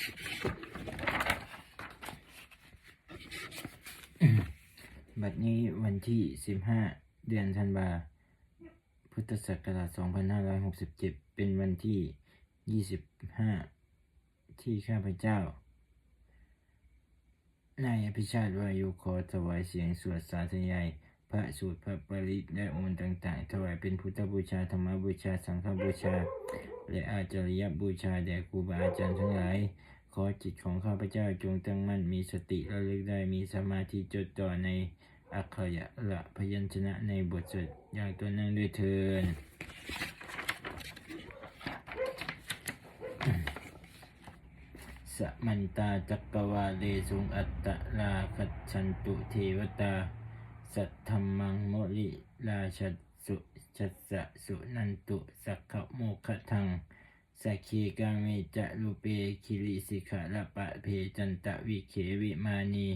บัดนี้วันที่ 15 เดือนธันวาพุทธศักราช 2567 เป็นวันที่ 25 ที่ข้าพเจ้านายอภิชาติวายุขอถวายเสียงสวดสาธยาย พระสูตรพระปริตและองค์ต่างๆ ถวายเป็นพุทธบูชาธรรมบูชาสังฆบูชา และอาจาริยบูชาแด่ครูบาอาจารย์ทั้งหลาย ขอจิตของข้าพเจ้าจงตั้งมั่นมีสติระลึกได้มีสมาธิจดจ่อในอักขระละพยัญชนะในบทสวดอย่างตัวนั้นด้วยเทินสมันตาจักรวาเลสุงอัตตลาคัจฉันตุเทวตา สัทธรรมังโมลิราชสุชัสสะสุนันตุสักขโมคทังสักขีกาเมจะรูเปคิริสิขะละปะเพจันตะวิเขวิมานี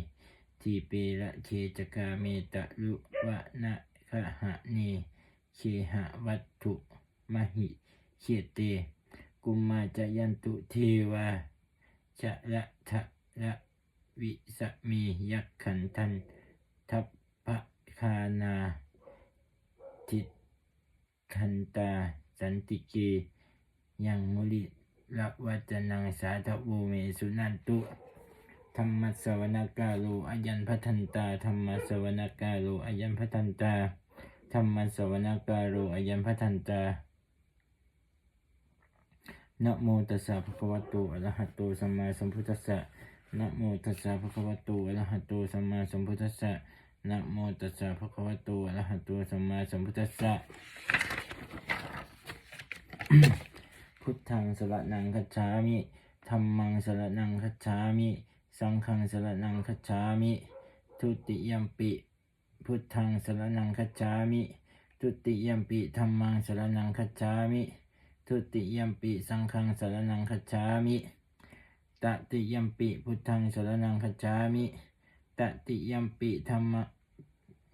ทีเปละเคจกาเมตะลุวะนะขะหะเนเคหะวัตถุมหิเขเต กุมมาจยันตุเทวาชะละทะละวิสมียักขันทันทัพานาทิคันตา สันติเกยังมุลิละวัจนังสาธโวเมสุนันตุธรรมสวนากาโลอายันพัทันตาธรรมสวนากาโลอายันพัทันตาธรรมสวนากาโลอายันพัทันตานะโมตัสสะภะคะวะโตอะระหะโตสัมมาสัมพุทธัสสะนะโมตัสสะภะคะวะโตอะระหะโตสัมมาสัมพุทธัสสะ นะโมตัสสะภะคะวะตอะระหะโตสัมมาสัมพุทธัสสะพุทธังสรนังคัจฉามิธัมมังสรนังคัจฉามิ สังฆังสรนังคัจฉามิ ทุติยัมปิ พุทธังสรนังคัจฉามิ ทุติยัมปิธัมมังสรนังคัจฉามิ ทุติยัมปิสังฆังสรนังคัจฉามิ ตติยัมปิพุทธังสรนังคัจฉามิ ตติยัมปิธรรม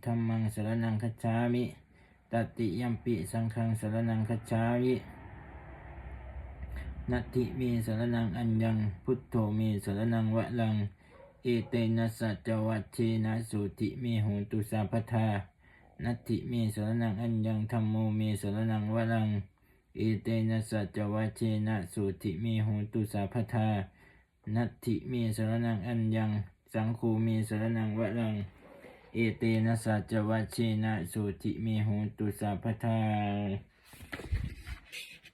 ธรรมังสรนังคัจฉามิตติยัมปิสังฆังสรนังคัจฉามินัตติเมสรนังอัญญัง พุทโธเมสรนังวะลัง เอเตนะสัจวัชเชนะสุติมโหตุสาพทานัตติเมสรนังอัญญังธรรมโมเมสรนังวะลัง เอเตนะสัจวัชเชนะสุติมโหตุสาพทานัตถิเมสรนังอัญญัง สังคูมีสรนังวะลัง เอเตนะสัจวัชเชนะสุติเมโหตุสาพทา